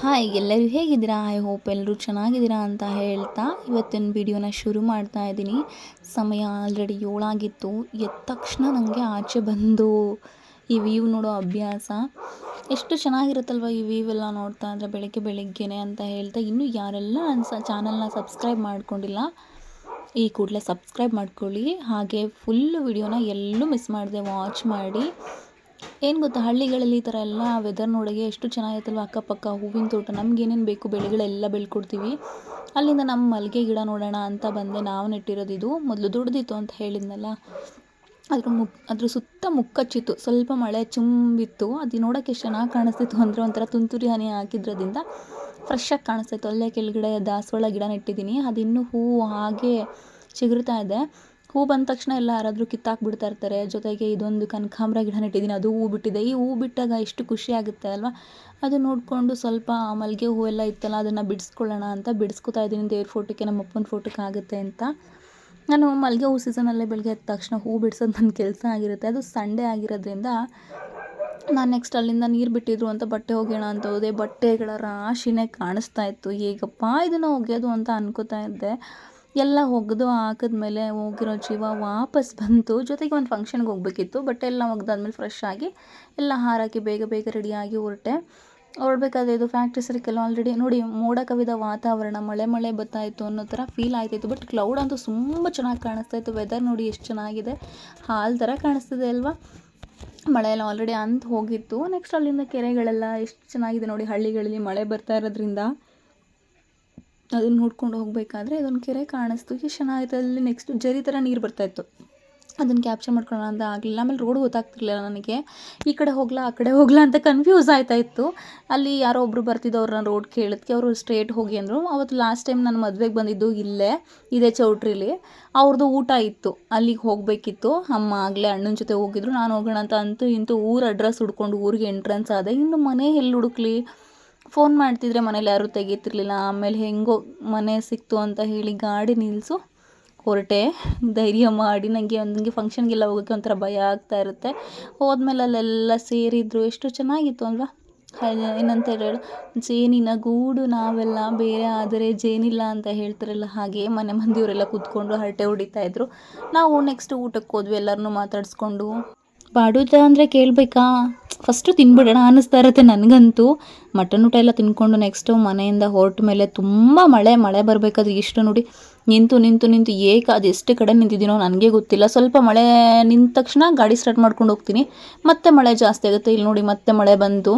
Hi, ಎಲ್ಲರೂ ಹೇಗಿದ್ದೀರಾ? I hope ಎಲ್ಲರೂ ಚೆನ್ನಾಗಿದ್ದೀರಾ ಅಂತ ಹೇಳ್ತಾ ಇವತ್ತಿನ ವಿಡಿಯೋನ ಶುರು ಮಾಡ್ತಾ ಇದ್ದೀನಿ. ಸಮಯ ಆಲ್ರೆಡಿ ಏಳಾಗಿತ್ತು. ಎದ್ದ ತಕ್ಷಣ ನನಗೆ ಆಚೆ ಬಂದು ಈ ವ್ಯೂ ನೋಡೋ ಅಭ್ಯಾಸ. ಎಷ್ಟು ಚೆನ್ನಾಗಿರುತ್ತಲ್ವ ಈ ವ್ಯೂ ಎಲ್ಲ ನೋಡ್ತಾ ಇದ್ರೆ ಬೆಳಗ್ಗೆ ಬೆಳಗ್ಗೆನೆ ಅಂತ ಹೇಳ್ತಾ ಇನ್ನೂ ಯಾರೆಲ್ಲ ನನ್ನ ಸ ಚಾನಲ್ನ ಸಬ್ಸ್ಕ್ರೈಬ್ ಮಾಡ್ಕೊಂಡಿಲ್ಲ, ಈ ಕೂಡಲೇ ಸಬ್ಸ್ಕ್ರೈಬ್ ಮಾಡ್ಕೊಳ್ಳಿ. ಹಾಗೆ ಫುಲ್ ವಿಡಿಯೋನ ಎಲ್ಲೂ ಮಿಸ್ ಮಾಡಿದೆ ವಾಚ್ ಮಾಡಿ. ಏನು ಗೊತ್ತಾ, ಹಳ್ಳಿಗಳಲ್ಲಿ ಈ ಥರ ಎಲ್ಲ ವೆದರ್ ನೋಡೋಕ್ಕೆ ಎಷ್ಟು ಚೆನ್ನಾಗಿರುತ್ತಲ್ವ? ಅಕ್ಕಪಕ್ಕ ಹೂವಿನ ತೋಟ, ನಮ್ಗೆ ಏನೇನು ಬೇಕು ಬೆಳೆಗಳೆಲ್ಲ ಬೆಳ್ಕೊಡ್ತೀವಿ. ಅಲ್ಲಿಂದ ನಮ್ಮ ಮಲ್ಲಿಗೆ ಗಿಡ ನೋಡೋಣ ಅಂತ ಬಂದೆ. ನಾವು ನೆಟ್ಟಿರೋದು ಇದು. ಮೊದಲು ದುಡ್ದಿತ್ತು ಅಂತ ಹೇಳಿದ್ನಲ್ಲ. ಅದ್ರ ಮುಕ್ ಅದ್ರ ಸುತ್ತ ಮುಕ್ಕಚ್ಚಿತ್ತು. ಸ್ವಲ್ಪ ಮಳೆ ಚುಂಬಿತ್ತು. ಅದು ನೋಡೋಕ್ಕೆ ಎಷ್ಟು ಚೆನ್ನಾಗಿ ಕಾಣಿಸ್ತಿತ್ತು ಅಂದರೆ ಒಂಥರ ತುಂತುರಿ ಹನಿ ಹಾಕಿದ್ರದಿಂದ ಫ್ರೆಶ್ಶಾಗಿ ಕಾಣಿಸ್ತಾಯಿತ್ತು ಅಲ್ಲೇ ಕೆಳಗಡೆ ದಾಸವಾಳ ಗಿಡ ನೆಟ್ಟಿದ್ದೀನಿ ಅದಿನ್ನೂ ಹೂವು ಹಾಗೆ ಚಿಗುರ್ತಾ ಇದೆ. ಹೂ ಬಂದ ತಕ್ಷಣ ಎಲ್ಲ ಯಾರಾದರೂ ಕಿತ್ತಾಕ್ಬಿಡ್ತಾ ಇರ್ತಾರೆ. ಜೊತೆಗೆ ಇದೊಂದು ಕನಕಾಂಬ್ರ ಗಿಡ ನೆಟ್ಟಿದ್ದೀನಿ. ಅದು ಹೂ ಬಿಟ್ಟಿದೆ. ಈ ಹೂ ಬಿಟ್ಟಾಗ ಎಷ್ಟು ಖುಷಿ ಆಗುತ್ತೆ ಅಲ್ವಾ? ಅದು ನೋಡಿಕೊಂಡು ಸ್ವಲ್ಪ ಮಲ್ಲಿಗೆ ಎಲ್ಲ ಇತ್ತಲ್ಲ, ಅದನ್ನು ಬಿಡಿಸ್ಕೊಳ್ಳೋಣ ಅಂತ ಬಿಡಿಸ್ಕೊತಾ ಇದ್ದೀನಿ. ದೇವ್ರ ಫೋಟೋಕ್ಕೆ, ನಮ್ಮ ಅಪ್ಪನ ಫೋಟೋಕ್ಕೆ ಆಗುತ್ತೆ ಅಂತ. ನಾನು ಮಲ್ಲಿಗೆ ಹೂ ಸೀಸನಲ್ಲೇ ಬೆಳಗ್ಗೆ ಎದ್ದ ತಕ್ಷಣ ಹೂ ಬಿಡಿಸೋದು ನನ್ನ ಕೆಲಸ ಆಗಿರುತ್ತೆ. ಅದು ಸಂಡೇ ಆಗಿರೋದ್ರಿಂದ ನಾನು ನೆಕ್ಸ್ಟ್ ಅಲ್ಲಿಂದ ನೀರು ಬಿಟ್ಟಿದ್ರು ಅಂತ ಬಟ್ಟೆ ಒಗೆಯೋಣ ಅಂತ ಹೋದೆ. ಬಟ್ಟೆಗಳ ರಾಶಿನೇ ಕಾಣಿಸ್ತಾ ಇತ್ತು. ಹೇಗಪ್ಪ ಇದನ್ನು ಒಗೆಯೋದು ಅಂತ ಅನ್ಕೋತಾ ಇದ್ದೆ. ಎಲ್ಲ ಒಗೆದು ಹಾಕಿದ್ಮೇಲೆ ಹೋಗಿರೋ ಜೀವ ವಾಪಸ್ ಬಂತು. ಜೊತೆಗೆ ಒಂದು ಫಂಕ್ಷನ್ಗೆ ಹೋಗಬೇಕಿತ್ತು. ಬಟ್ ಎಲ್ಲ ಒಗ್ದಾದ್ಮೇಲೆ ಫ್ರೆಶ್ ಆಗಿ ಎಲ್ಲ ಹಾರಾಕಿ ಬೇಗ ಬೇಗ ರೆಡಿಯಾಗಿ ಹೊರಟೆ. ಹೊರಡ್ಬೇಕಾದ್ರೆ ಇದು ಫ್ಯಾಕ್ಟ್ರಿ ಸರ್ಕಲ್ ಆಲ್ರೆಡಿ ನೋಡಿ ಮೋಡ ಕವಿದ ವಾತಾವರಣ, ಮಳೆ ಮಳೆ ಬರ್ತಾಯಿತ್ತು ಅನ್ನೋ ಥರ ಫೀಲ್ ಆಯ್ತಾಯಿತ್ತು ಬಟ್ ಕ್ಲೌಡ್ ಅಂತೂ ತುಂಬ ಚೆನ್ನಾಗಿ ಕಾಣಿಸ್ತಾ ಇತ್ತು. ವೆದರ್ ನೋಡಿ ಎಷ್ಟು ಚೆನ್ನಾಗಿದೆ. ಹಾಲು ಥರ ಕಾಣಿಸ್ತಿದೆ ಅಲ್ವಾ? ಮಳೆ ಎಲ್ಲ ಆಲ್ರೆಡಿ ಅಂತ ಹೋಗಿತ್ತು. ನೆಕ್ಸ್ಟ್ ಅಲ್ಲಿಂದ ಕೆರೆಗಳೆಲ್ಲ ಎಷ್ಟು ಚೆನ್ನಾಗಿದೆ ನೋಡಿ ಹಳ್ಳಿಗಳಲ್ಲಿ ಮಳೆ ಬರ್ತಾ ಇರೋದ್ರಿಂದ. ಅದನ್ನ ನೋಡ್ಕೊಂಡು ಹೋಗಬೇಕಾದ್ರೆ ಅದೊಂದು ಕೆರೆ ಕಾಣಿಸ್ತು. ಎಷ್ಟು ಚೆನ್ನಾಗಿತ್ತು ಅಲ್ಲಿ ನೆಕ್ಸ್ಟ್ ಜರಿ ಥರ ನೀರು ಬರ್ತಾಯಿತ್ತು ಅದನ್ನು ಕ್ಯಾಪ್ಚರ್ ಮಾಡ್ಕೊಳ್ಳೋಣ ಅಂತ ಆಗಲಿಲ್ಲ. ಆಮೇಲೆ ರೋಡ್ ಗೊತ್ತಾಗ್ತಿರ್ಲಿಲ್ಲ ನನಗೆ. ಈ ಕಡೆ ಹೋಗ್ಲಾ, ಆ ಕಡೆ ಹೋಗ್ಲಾ ಅಂತ ಕನ್ಫ್ಯೂಸ್ ಆಯ್ತಾ ಇತ್ತು. ಅಲ್ಲಿ ಯಾರೋ ಒಬ್ಬರು ಬರ್ತಿದ್ದು ನಾನು ರೋಡ್ ಕೇಳಿದ್ಕೆ ಅವರು ಸ್ಟ್ರೇಟ್ ಹೋಗಿ ಅಂದರು. ಅವತ್ತು ಲಾಸ್ಟ್ ಟೈಮ್ ನಾನು ಮದುವೆಗೆ ಬಂದಿದ್ದು ಇಲ್ಲೇ, ಇದೇ ಚೌಟ್ರಿಲಿ. ಅವ್ರದ್ದು ಊಟ ಇತ್ತು. ಅಲ್ಲಿಗೆ ಹೋಗಬೇಕಿತ್ತು. ಅಮ್ಮ ಆಗಲೇ ಅಣ್ಣನ ಜೊತೆ ಹೋಗಿದ್ರು. ನಾನು ಹೋಗೋಣ ಅಂತ ಅಂತೂ ಇಂತೂ ಊರ ಅಡ್ರೆಸ್ ಹುಡ್ಕೊಂಡು ಊರಿಗೆ ಎಂಟ್ರೆನ್ಸ್ ಆದೆ. ಇನ್ನು ಮನೆ ಎಲ್ಲಿ ಹುಡುಕ್ಲಿ? ಫೋನ್ ಮಾಡ್ತಿದ್ರೆ ಮನೇಲಿ ಯಾರೂ ತೆಗೀತಿರ್ಲಿಲ್ಲ. ಆಮೇಲೆ ಹೆಂಗೋ ಮನೆ ಸಿಕ್ತು ಅಂತ ಹೇಳಿ ಗಾಡಿ ನಿಲ್ಲಿಸು ಹೊರಟೆ. ಧೈರ್ಯ ಮಾಡಿ. ನನಗೆ ನನಗೆ ಫಂಕ್ಷನ್ಗೆಲ್ಲ ಹೋಗೋಕ್ಕೆ ಒಂಥರ ಭಯ ಆಗ್ತಾ ಇರುತ್ತೆ. ಹೋದ್ಮೇಲೆ ಅಲ್ಲೆಲ್ಲ ಸೇರಿದ್ರು. ಎಷ್ಟು ಚೆನ್ನಾಗಿತ್ತು ಅಲ್ವಾ? ಏನಂತ ಹೇಳಿ. ಜೇನಿನ ಗೂಡು ನಾವೆಲ್ಲ ಬೇರೆ ಆದರೆ ಜೇನಿಲ್ಲ ಅಂತ ಹೇಳ್ತಾರಲ್ಲ ಹಾಗೆ ಮನೆ ಮಂದಿಯವರೆಲ್ಲ ಕೂತ್ಕೊಂಡು ಹರಟೆ ಹೊಡಿತಾ ಇದ್ರು. ನಾವು ನೆಕ್ಸ್ಟ್ ಊಟಕ್ಕೆ ಹೋದ್ವಿ. ಎಲ್ಲರನ್ನೂ ಮಾತಾಡಿಸ್ಕೊಂಡು. ಬಾಡುತ್ತ ಅಂದರೆ ಕೇಳಬೇಕಾ? ಫಸ್ಟು ತಿನ್ಬಿಡೋಣ ಅನ್ನಿಸ್ತಾ ಇರುತ್ತೆ ನನಗಂತೂ. ಮಟನ್ ಊಟ ಎಲ್ಲ ತಿನ್ಕೊಂಡು ನೆಕ್ಸ್ಟು ಮನೆಯಿಂದ ಹೊರಟ ಮೇಲೆ ತುಂಬ ಮಳೆ ಮಳೆ ಬರಬೇಕಾದ್ರೆ ಇಷ್ಟು ನೋಡಿ. ನಿಂತು ನಿಂತು ನಿಂತು ಏಕೆ ಅದು ಎಷ್ಟು ಕಡೆ ನಿಂತಿದ್ದೀನೋ ನನಗೆ ಗೊತ್ತಿಲ್ಲ. ಸ್ವಲ್ಪ ಮಳೆ ನಿಂತ ತಕ್ಷಣ ಗಾಡಿ ಸ್ಟಾರ್ಟ್ ಮಾಡ್ಕೊಂಡು ಹೋಗ್ತೀನಿ. ಮತ್ತೆ ಮಳೆ ಜಾಸ್ತಿ ಆಗುತ್ತೆ. ಇಲ್ಲಿ ನೋಡಿ ಮತ್ತೆ ಮಳೆ ಬಂತು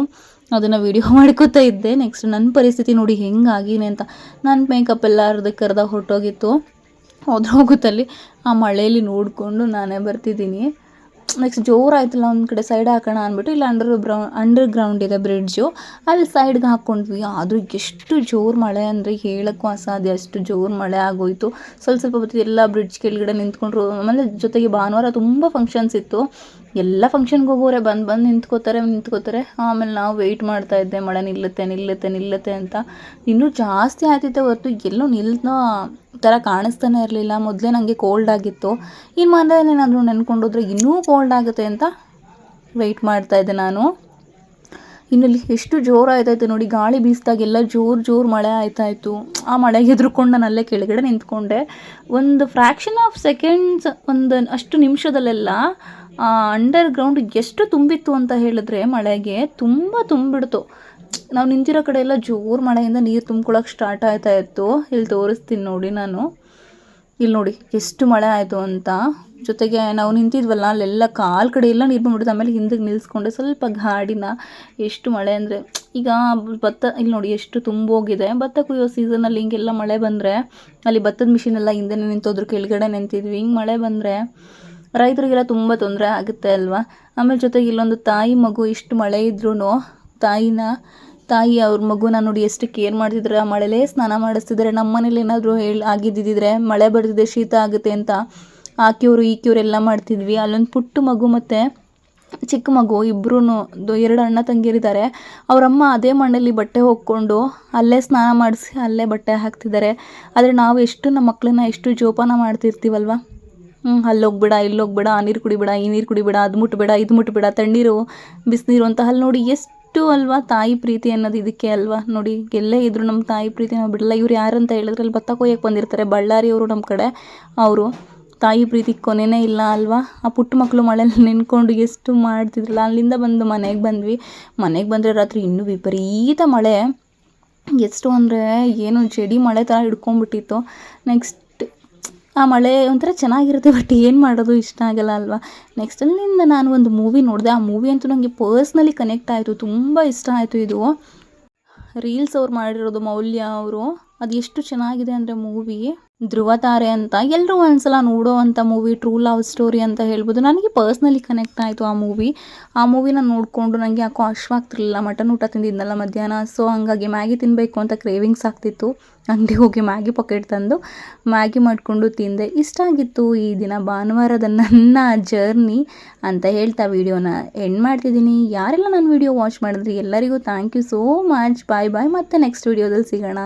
ಅದನ್ನು ವೀಡಿಯೋ ಮಾಡ್ಕೋತಾ ಇದ್ದೆ. ನೆಕ್ಸ್ಟ್ ನನ್ನ ಪರಿಸ್ಥಿತಿ ನೋಡಿ ಹೆಂಗಾಗಿನೇ ಅಂತ. ನನ್ನ ಮೇಕಪ್ ಎಲ್ಲ ಅರ್ಧಕ್ಕೆ ಅರ್ಧ ಹೊರಟೋಗಿತ್ತು. ಹೋದ್ರೆ ಹೋಗುತ್ತಲ್ಲಿ ಆ ಮಳೆಯಲ್ಲಿ ನೋಡಿಕೊಂಡು ನಾನೇ ಬರ್ತಿದ್ದೀನಿ. ನೆಕ್ಸ್ಟ್ ಜೋರಾಯ್ತಲ್ಲ ಒಂದು ಕಡೆ ಸೈಡ್ ಹಾಕೋಣ ಅಂದ್ಬಿಟ್ಟು ಇಲ್ಲಿ ಅಂಡರ್ ಬ್ರೌ ಅಂಡರ್ ಗ್ರೌಂಡ್ ಇದೆ ಬ್ರಿಡ್ಜು ಅಲ್ಲಿ ಸೈಡ್ಗೆ ಹಾಕ್ಕೊಂಡ್ವಿ ಆದರೂ ಎಷ್ಟು ಜೋರು ಮಳೆ ಅಂದರೆ ಹೇಳೋಕ್ಕೂ ಅಸಾಧ್ಯ. ಅಷ್ಟು ಜೋರು ಮಳೆ ಆಗೋಯಿತು. ಸ್ವಲ್ಪ ಸ್ವಲ್ಪ ಹೊತ್ತು ಎಲ್ಲ ಬ್ರಿಡ್ಜ್ ಕೆಳಗಡೆ ನಿಂತ್ಕೊಂಡ್ರು. ಆಮೇಲೆ ಜೊತೆಗೆ ಭಾನುವಾರ ತುಂಬ ಫಂಕ್ಷನ್ಸ್ ಇತ್ತು. ಎಲ್ಲ ಫಂಕ್ಷನ್ಗೆ ಹೋಗೋರೆ, ಬಂದು ಬಂದು ನಿಂತ್ಕೋತಾರೆ ನಿಂತ್ಕೋತಾರೆ. ಆಮೇಲೆ ನಾವು ವೆಯ್ಟ್ ಮಾಡ್ತಾ ಇದ್ದೆ, ಮಳೆ ನಿಲ್ಲುತ್ತೆ ನಿಲ್ಲುತ್ತೆ ನಿಲ್ಲುತ್ತೆ ಅಂತ. ಇನ್ನೂ ಜಾಸ್ತಿ ಆಯ್ತಿತ್ತೆ ಹೊರತು ಎಲ್ಲೂ ನಿಲ್ಲೋ ಥರ ಕಾಣಿಸ್ತಾನೆ ಇರಲಿಲ್ಲ. ಮೊದಲೇ ನನಗೆ ಕೋಲ್ಡ್ ಆಗಿತ್ತು. ಇನ್ನು ಮನೇಲಿ ಏನಾದರೂ ನೆನ್ಕೊಂಡೋದ್ರೆ ಇನ್ನೂ ಕೋಲ್ಡ್ ಆಗುತ್ತೆ ಅಂತ ವೆಯ್ಟ್ ಮಾಡ್ತಾ ಇದ್ದೆ ನಾನು. ಇನ್ನಲ್ಲಿ ಎಷ್ಟು ಜೋರು ಆಯ್ತಾಯಿತ್ತು ನೋಡಿ, ಗಾಳಿ ಬೀಸಿದಾಗೆಲ್ಲ ಜೋರು ಜೋರು ಮಳೆ ಆಯ್ತಾಯಿತ್ತು ಆ ಮಳೆಗೆ ಎದುರುಕೊಂಡು ನಾನು ಅಲ್ಲೇ ಕೆಳಗಡೆ ನಿಂತ್ಕೊಂಡೆ. ಒಂದು ಫ್ರ್ಯಾಕ್ಷನ್ ಆಫ್ ಸೆಕೆಂಡ್ಸ್ ಒಂದು ಅಷ್ಟು ನಿಮಿಷದಲ್ಲೆಲ್ಲ ಅಂಡರ್ ಗ್ರೌಂಡ್ ಎಷ್ಟು ತುಂಬಿತ್ತು ಅಂತ ಹೇಳಿದ್ರೆ ಮಳೆಗೆ ತುಂಬ ತುಂಬಿಡ್ತು. ನಾವು ನಿಂತಿರೋ ಕಡೆ ಎಲ್ಲ ಜೋರು ಮಳೆಯಿಂದ ನೀರು ತುಂಬ್ಕೊಳಕ್ಕೆ ಸ್ಟಾರ್ಟ್ ಆಯ್ತಾ ಇತ್ತು. ಇಲ್ಲಿ ತೋರಿಸ್ತೀನಿ ನೋಡಿ ನಾನು. ಇಲ್ಲಿ ನೋಡಿ ಎಷ್ಟು ಮಳೆ ಆಯಿತು ಅಂತ. ಜೊತೆಗೆ ನಾವು ನಿಂತಿದ್ವಲ್ಲ, ಅಲ್ಲೆಲ್ಲ ಕಾಲು ಕಡೆ ಎಲ್ಲ ನೀರು ಬಂದ್ಬಿಡುತ್ತೆ ಆಮೇಲೆ ಹಿಂದಕ್ಕೆ ನಿಲ್ಲಿಸ್ಕೊಂಡೆ ಸ್ವಲ್ಪ ಗಾಡಿನ ಎಷ್ಟು ಮಳೆ ಅಂದರೆ, ಈಗ ಭತ್ತ ಇಲ್ಲಿ ನೋಡಿ ಎಷ್ಟು ತುಂಬೋಗಿದೆ. ಭತ್ತ ಕುಯ್ಯೋ ಸೀಸನಲ್ಲಿ ಹಿಂಗೆಲ್ಲ ಮಳೆ ಬಂದರೆ, ಅಲ್ಲಿ ಭತ್ತದ ಮಿಷಿನೆಲ್ಲ ಹಿಂದೆ ನಿಂತೋದ್ರು, ಕೆಳಗಡೆ ನಿಂತಿದ್ವಿ. ಹಿಂಗೆ ಮಳೆ ಬಂದರೆ ರೈತರಿಗೆಲ್ಲ ತುಂಬ ತೊಂದರೆ ಆಗುತ್ತೆ ಅಲ್ವಾ? ಆಮೇಲೆ ಜೊತೆಗೆ ಇಲ್ಲೊಂದು ತಾಯಿ ಮಗು, ಇಷ್ಟು ಮಳೆ ಇದ್ರೂ ತಾಯಿನ, ತಾಯಿ ಅವ್ರ ಮಗುನ ನೋಡಿ ಎಷ್ಟು ಕೇರ್ ಮಾಡ್ತಿದ್ರೆ, ಆ ಮಳೆಲೇ ಸ್ನಾನ ಮಾಡಿಸ್ತಿದ್ದಾರೆ ನಮ್ಮ ಮನೇಲಿ ಏನಾದರೂ ಹೇಳಿ, ಆಗಿದ್ದಿದ್ರೆ, ಮಳೆ ಬರ್ತಿದೆ, ಶೀತ ಆಗುತ್ತೆ ಅಂತ ಆಕೆಯವರು, ಈಕೆಯವರು ಎಲ್ಲ ಮಾಡ್ತಿದ್ವಿ. ಅಲ್ಲೊಂದು ಪುಟ್ಟ ಮಗು ಮತ್ತು ಚಿಕ್ಕ ಮಗು ಇಬ್ಬರೂ ಎರಡು ಅಣ್ಣ ತಂಗಿರಿದ್ದಾರೆ. ಅವರಮ್ಮ ಅದೇ ಮಣ್ಣಲ್ಲಿ ಬಟ್ಟೆ ಹೋಗ್ಕೊಂಡು ಅಲ್ಲೇ ಸ್ನಾನ ಮಾಡಿಸಿ, ಅಲ್ಲೇ ಬಟ್ಟೆ ಹಾಕ್ತಿದ್ದಾರೆ. ಆದರೆ ನಾವು ಎಷ್ಟು ನಮ್ಮ ಮಕ್ಕಳನ್ನ ಎಷ್ಟು ಜೋಪಾನ ಮಾಡ್ತಿರ್ತೀವಲ್ವ? ಅಲ್ಲಿ ಹೋಗ್ಬೇಡ, ಇಲ್ಲಿ ಹೋಗ್ಬೇಡ, ಆ ನೀರು ಕುಡಿಬೇಡ, ಈ ನೀರು ಕುಡಿಬೇಡ, ಅದು ಮುಟ್ಬೇಡ, ಇದು ಮುಟ್ಬೇಡ, ತಣ್ಣೀರು ಬಿಸಿನೀರು ಅಂತ ಅಲ್ಲಿ ನೋಡಿ ಎಷ್ಟು ಅಲ್ವಾ ತಾಯಿ ಪ್ರೀತಿ ಅನ್ನೋದು ಇದಕ್ಕೆ ಅಲ್ವಾ? ನೋಡಿ, ಎಲ್ಲೇ ಇದ್ರು ನಮ್ಮ ತಾಯಿ ಪ್ರೀತಿ ನಾವು ಬಿಡಲ್ಲ. ಇವ್ರು ಅಂತ ಹೇಳಿದ್ರೆ ಅಲ್ಲಿ ಭತ್ತ ಕೊಯ್ಯಕ್ಕೆ ಬಂದಿರ್ತಾರೆ ಬಳ್ಳಾರಿಯವರು ನಮ್ಮ ಕಡೆ. ಅವರು, ತಾಯಿ ಪ್ರೀತಿ ಕೊನೆಯೇ ಇಲ್ಲ ಅಲ್ವಾ? ಆ ಪುಟ್ಟ ಮಕ್ಕಳು ಮಳೆಯಲ್ಲಿ ನೆನ್ಕೊಂಡು ಎಷ್ಟು ಮಾಡ್ತಿದ್ರಲ್ಲ, ಅಲ್ಲಿಂದ ಬಂದು ಮನೆಗೆ ಬಂದ್ವಿ. ಮನೆಗೆ ಬಂದರೆ ರಾತ್ರಿ ಇನ್ನೂ ವಿಪರೀತ ಮಳೆ. ಎಷ್ಟು ಅಂದರೆ ಏನು ಜಡಿ ಮಳೆ ಥರ ಹಿಡ್ಕೊಂಬಿಟ್ಟಿತ್ತು ನೆಕ್ಸ್ಟ್ ಆ ಮಳೆ ಒಂಥರ ಚೆನ್ನಾಗಿರುತ್ತೆ ಬಟ್ ಏನು ಮಾಡೋದು? ಇಷ್ಟ ಆಗಲ್ಲ ಅಲ್ವಾ? ನೆಕ್ಸ್ಟ್ ಅಲ್ಲಿಂದ ನಾನು ಒಂದು ಮೂವಿ ನೋಡಿದೆ. ಆ ಮೂವಿ ಅಂತೂ ನನಗೆ ಪರ್ಸ್ನಲಿ ಕನೆಕ್ಟ್ ಆಯಿತು. ತುಂಬ ಇಷ್ಟ ಆಯಿತು ಇದು. ರೀಲ್ಸ್ ಅವ್ರು ಮಾಡಿರೋದು ಮೌಲ್ಯ ಅವರು. ಅದು ಎಷ್ಟು ಚೆನ್ನಾಗಿದೆ ಅಂದರೆ ಮೂವಿ ಧ್ರುವತಾರೆ ಅಂತ ಎಲ್ಲರೂ ಒಂದ್ಸಲ ನೋಡೋ ಅಂಥ ಮೂವಿ ಟ್ರೂ ಲವ್ ಸ್ಟೋರಿ ಅಂತ ಹೇಳ್ಬೋದು. ನನಗೆ ಪರ್ಸ್ನಲಿ ಕನೆಕ್ಟ್ ಆಯಿತು ಆ ಮೂವಿ ಆ ಮೂವಿನ ನೋಡಿಕೊಂಡು ನನಗೆ ಯಾಕೋ ಅಶ್ವಾಗ್ತಿರ್ಲಿಲ್ಲ. ಮಟನ್ ಊಟ ತಿಂದಿದ್ನಲ್ಲ ಮಧ್ಯಾಹ್ನ. ಸೊ ಹಂಗಾಗಿ ಮ್ಯಾಗಿ ತಿನ್ನಬೇಕು ಅಂತ ಕ್ರೇವಿಂಗ್ಸ್ ಆಗ್ತಿತ್ತು. ಅಂಗಡಿ ಹೋಗಿ ಮ್ಯಾಗಿ ಪಾಕೆಟ್ ತಂದು ಮ್ಯಾಗಿ ಮಾಡಿಕೊಂಡು ತಿಂದೆ. ಇಷ್ಟ ಆಗಿತ್ತು ಈ ದಿನ ಭಾನುವಾರದ ನನ್ನ ಜರ್ನಿ ಅಂತ ಹೇಳ್ತಾ ವೀಡಿಯೋನ ಎಂಡ್ ಮಾಡ್ತಿದ್ದೀನಿ. ಯಾರೆಲ್ಲ ನನ್ನ ವೀಡಿಯೋ ವಾಚ್ ಮಾಡಿದ್ರಿ, ಎಲ್ಲರಿಗೂ thank you so much bye bye ಮತ್ತೆ ನೆಕ್ಸ್ಟ್ ವೀಡಿಯೋದಲ್ಲಿ ಸಿಗೋಣ.